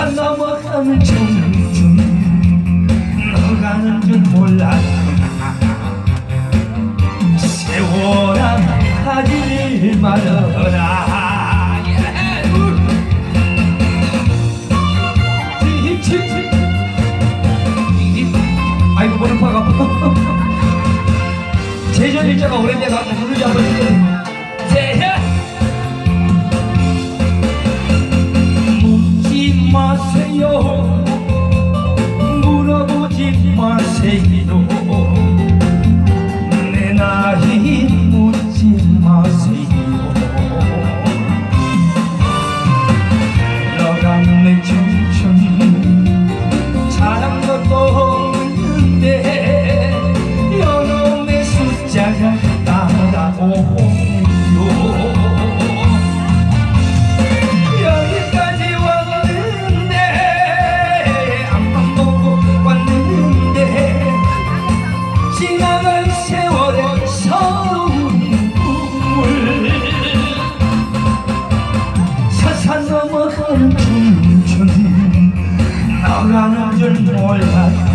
산 넘어가는 청춘 너가는 줄 몰랐구나 세월아 말아라 예. 아이고 머리팍 아파 제전 일자가 오래돼가지고 누르지 한번 해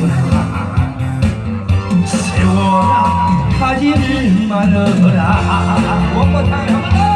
몰랐구나 세월아 가지를 말아라 원more time 한번 더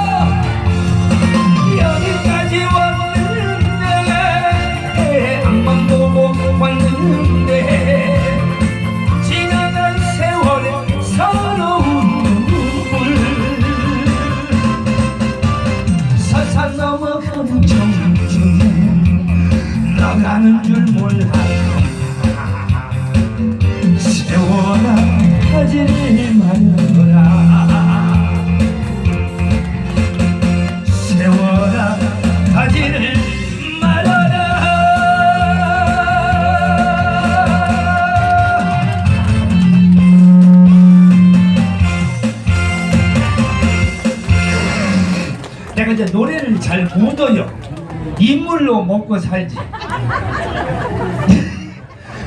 잘 못해요. 인물로 먹고 살지.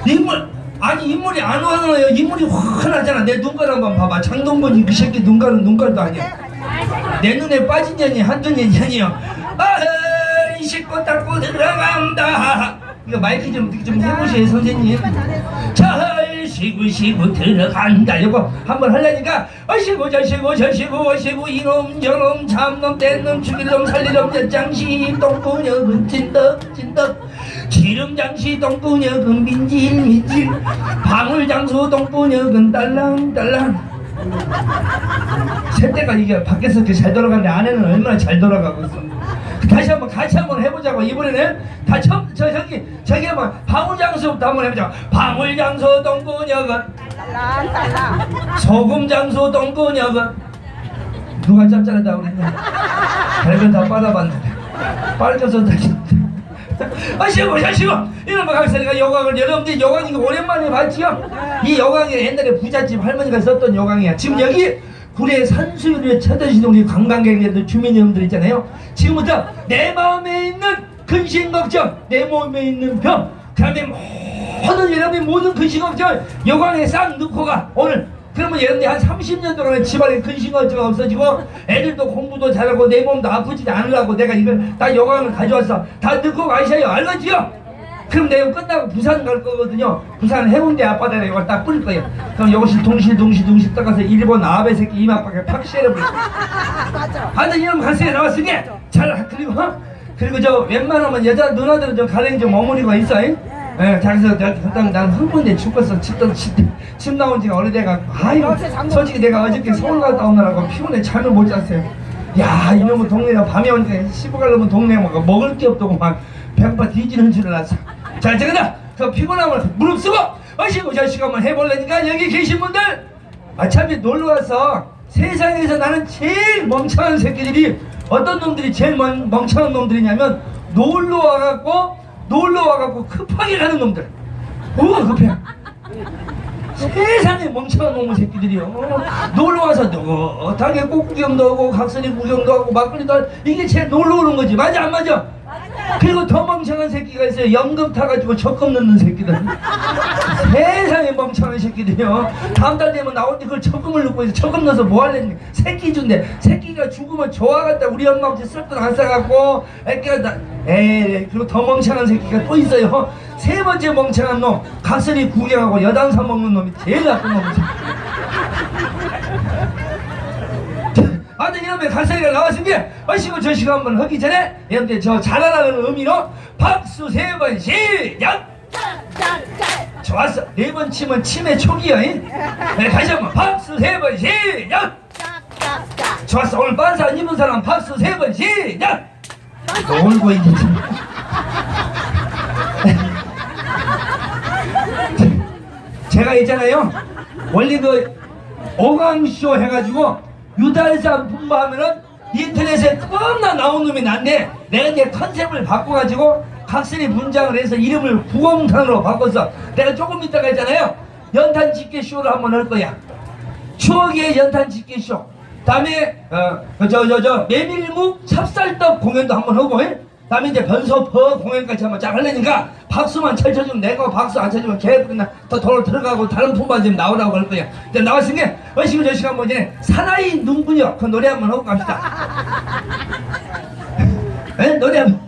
인물 아니 인물이 안 와요. 인물이 환하잖아. 내 눈깔 한번 봐봐. 장동건이 그 새끼 눈깔은 눈깔도 아니야. 내 눈에 빠진 년이 한두 년이 아니야 아이 씻고 닦고 들어간다. 이거 마이크 좀, 좀 해보세요 선생님 잘 쉬고 쉬고 들어간다 이거 한번 하려니까 어시고 저시고 저시고 어시고 이놈 저놈 참놈 뗀놈 죽일놈 살릴놈 엿장시 똥꾸녕은 찐덕 찐덕. 기름장시 똥꾸녕은 민질 민질. 방울장수 똥꾸녕은 딸랑 딸랑. 셋째가 이게 밖에서 이렇게 잘 돌아가는데 안에는 얼마나 잘 돌아가고 있어. 다시 한번 같이 한번 해보자고 이번에는 다 처음 저 저기 저기 한번 방울장수부터 한번 해보자. 방울장수 동근역은 소금장수 동근역은 누가 짭짤하다고 그랬냐? 별걸 다 받아봤는데 빨개서 다시. 아시고 아시고 이놈의 강사리가 여광을 여러분들 여광 이거 오랜만에 봤지요? 이 여광이 옛날에 부잣집 할머니가 썼던 여광이야 지금 여기 구례 산수유를 찾으시는 우리 관광객들 주민 여러분들 있잖아요. 지금부터 내 마음에 있는 근심 걱정 내 몸에 있는 병 그다음에 모든 여러분의 모든 근심 걱정 여광에 싹 넣고 가. 오늘 그러면 여러분들 한 30년 동안 집안에 근심 걱정 없어지고 애들도 공부도 잘하고 내 몸도 아프지 않으려고 내가 이걸 다 여광을 가져왔어. 다 넣고 가셔요. 알겠지요? 그럼 내가 끝나고 부산 갈 거거든요. 부산 해운대 앞바다에 이걸 딱 뿌릴 거예요. 그럼 이것이 동실 동실 동실 떠가서 일본 아베 새끼 이마밖에 팍 쉐려버려. 맞아. 완전 이름 갈색에 나왔으니 잘 그리고 어? 그리고 저 웬만하면 여자 누나들은 좀 가랭이 좀 어머니가 있어. 잉? 예, 자기서 일단 난 흥분돼 죽겠어. 침, 침, 침 나온 지가 오래돼가. 아이고, 솔직히 내가 어저께 서울 갔다 오느라고 피곤해 잠을 못 잤어요. 야, 이놈의 동네가 밤에 오니까 시부 가려면 동네 뭐 먹을 게 없다고 막 배고파 뒤지는 줄 알았어. 자, 저거다. 그 피곤함을 무릅쓰고 어시고 저시고 한번 해볼래니까 여기 계신 분들 어차피 놀러 와서 세상에서 나는 제일 멍청한 새끼들이 어떤 놈들이 제일 멍, 멍청한 놈들이냐면 놀러 와갖고 놀러 와갖고 급하게 가는 놈들 뭐가 급해 세상에 멍청한 놈의 새끼들이요 어, 놀러 와서 느긋하게 꽃구경도 하고 각설이 구경도 하고 막걸리도 하고 이게 제일 놀러 오는 거지 맞아 안 맞아? 그리고 더 멍청한 새끼가 있어요. 연금 타가지고 적금 넣는 새끼들. 세상에 멍청한 새끼들이요. 다음 달 되면 나올 때 그걸 적금을 넣고 있어. 적금 넣어서 뭐 할랬니? 새끼 준대. 새끼가 죽으면 좋아갔다. 우리 엄마 아버지 쓸돈 안 싸갖고. 애끼가 나 에이 그리고 더 멍청한 새끼가 또 있어요. 세 번째 멍청한 놈. 가슬이 구경하고 여당사 먹는 놈이 제일 나쁜 놈이지 아무튼 이놈의 갈색이가 나왔으니 얼씨구 저씨구 한번 하기 전에 여러분들 저 잘하라는 의미로 박수 세 번 시작! 좋았어. 네 번 치면 초기야 잉? 네, 다시 한번 박수 세 번 시작! 좋았어. 오늘 반사 안 입은 사람 박수 세 번 시작! 놀고 있지 제가 있잖아요. 원래 그 오강쇼 해가지고 유달산 분바하면은 인터넷에 겁나 나온 놈이 난데 내가 이제 컨셉을 바꿔가지고 각설이 분장을 해서 이름을 부엉탄으로 바꿔서 내가 조금 이따가 했잖아요. 연탄 집게 쇼를 한번 할 거야. 추억의 연탄 집게 쇼. 다음에 어 저 저저 메밀묵 찹쌀떡 공연도 한번 하고 예? 다음에 이제 변소퍼 공연까지 한번 쫙 하려니까 박수만 잘 쳐주면 내가 박수 안 쳐주면 걔들이나 더 돈을 들어가고 다른 품만 좀 나오라고 할 거야. 이제 나왔으니 어시고 저 시간 뭐지 사나이 눈부녀 그 노래 한번 하고 갑시다. 에? 노래 한번.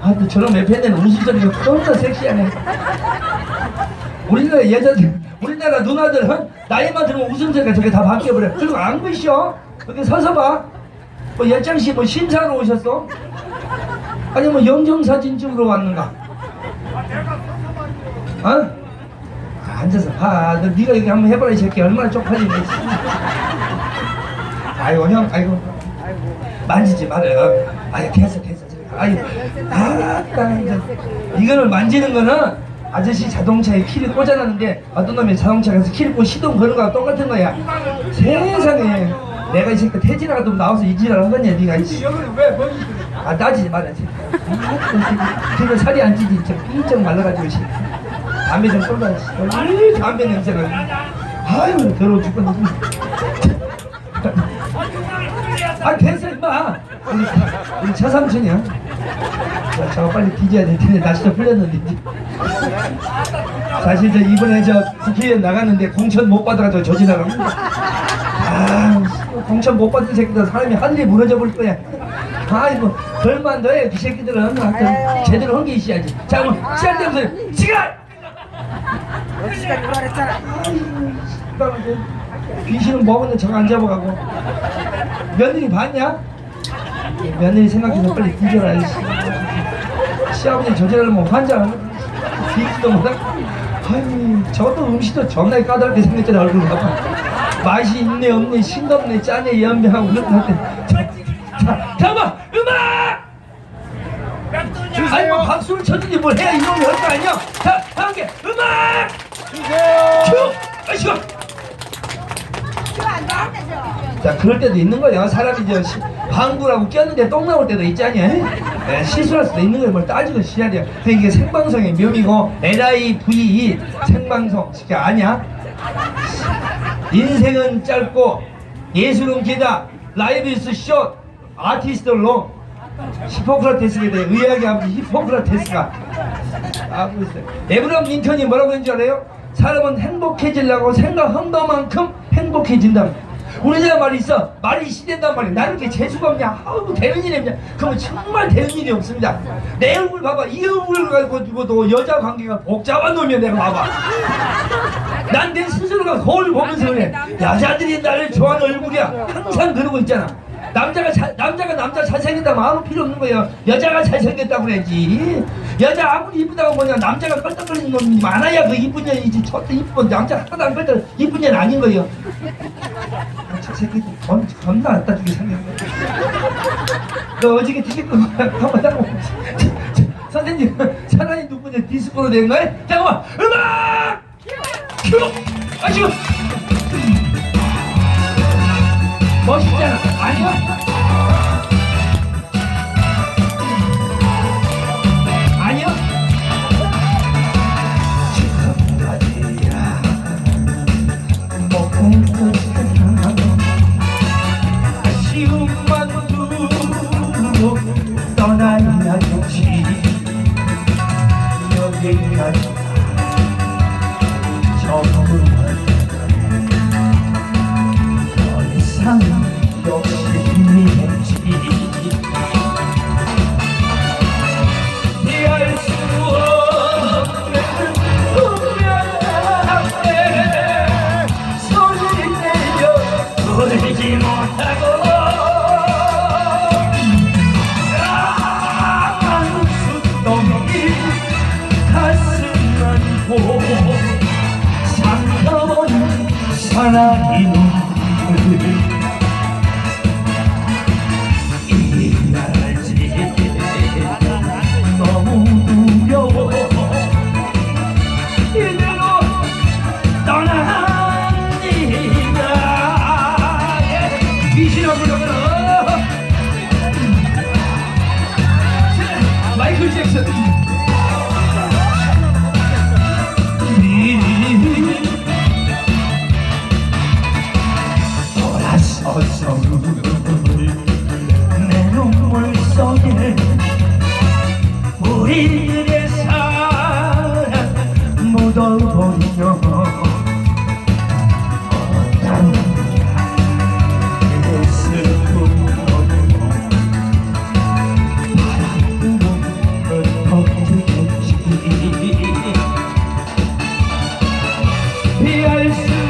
아 또 저런 매팬들은 웃음소리가 겁나 섹시하네. 우리나라 여자들 우리나라 누나들은 나이만 들면 웃음소리가 저게 다 바뀌어버려. 그리고 안 그시어 여기 서서 봐뭐 열장씨 뭐 심사하러 오셨어? 아니 뭐 영정사진 찍으러 왔는가? 어? 아, 앉아서 봐. 너 네가 여기 한번 해봐라 이 새끼 얼마나 쪽팔리니. 아이고 형, 아이고 만지지 말아요. 아이 됐어 됐어. 아이 아따 이제 이거를 만지는 거는 아저씨 자동차에 키를 꽂아놨는데 어떤 놈이 자동차에서 키를 꽂고 시동 거는 거랑 똑같은 거야. 세상에 내가 이 새끼 태진아가 나와서 이 지랄 하겠냐 네가 이씨. 아 따지지 말아 지 그거 살이 안 찌지 진짜 삐쩍 말라가지고 씨. 담배 좀 쏟아. 씨. 담배 냄새가 아유 더러워 죽겠네. 아 됐어 임마. 우리, 우리 차삼촌이야. 자, 저거 빨리 뒤져야 될 텐데 날씨도 풀렸는데. 사실 저 이번에 저 국회의원 나갔는데 공천 못 받아가지고 저 지나가고 아 공천 못 받은 새끼들 사람이 하늘이 무너져 버릴 거야 아이고 별만 더해 그 새끼들은. 하여튼 제대로 한 게 있어야지. 자 그럼 시작되면서 시간! 시간이 말했잖아. 귀신은 먹었는 저거 안 잡아가고. 며느리 봤냐? 며느리 생각해서 빨리 뒤져라 이 씨. 시아버지 저지르면 환장 뒤지도 못하 아유 저것도 음식도 존나 까다롭게 생겼잖아 얼굴 봐봐. 맛이 있네 없네 싱겁네 짜네 연병하고 그런 것 같아 자, 자 잠깐만 음악! 아니 뭐 박수를 쳐주지 뭘 해야 이놈이 할거 아니야? 자 함께 음악! 큐! 아이씨고 안 나왔네, 저. 자 그럴 때도 있는 거야 사람이 저 시- 방구라고 꼈는데 똥 나올 때도 있지 않냐? 네, 실수할 수도 있는 거야 뭘 따지고 시야 돼요. 근데 이게 생방송의 묘미고 LIVE 생방송. 그게 아니야. 인생은 짧고 예술은 길다. 라이브 이스 숏 아티스트 롱 히포크라테스에 대해 의학의 아버지 히포크라테스가 하고 있어요. 에브람 링컨이 뭐라고 했는지 알아요? 사람은 행복해지려고 생각한 것만큼 행복해진다 우리나라 말이 있어. 말이 시된단 말이야 나는 이렇게 재수가 없냐? 아우 되는 일이 없냐? 그러면 정말 되는 일이 없습니다. 내 얼굴 봐봐. 이 얼굴을 가지고도 여자 관계가 복잡한 놈이야 내가 봐봐. 난 내 스스로가 거울 보면서 그래. 여자들이 나를 좋아하는 얼굴이야. 항상 그러고 있잖아 남자가 자, 남자가 남자 잘생겼다면 아무 필요 없는 거예요. 여자가 잘생겼다고 그래야지. 여자 아무리 이쁘다고 뭐냐 남자가 껄떡거리는 놈이 많아야 그 이쁜 년이지 저도 이쁜 남자 하나도 안 껄떡 이쁜 년 아닌 거예요. 아, 저 새끼 건 겁나 안 따지게 생겼네 너 어저께 티켓 끊고 한번 따고 선생님 사나이 누구냐 디스코로 된 거야? 잠깐만 음악! 큐! 아시고 멋있잖아. 아니야. 아니야. 지금까지야. 먹은 끝은 아쉬움만 두고 사랑이 피할 수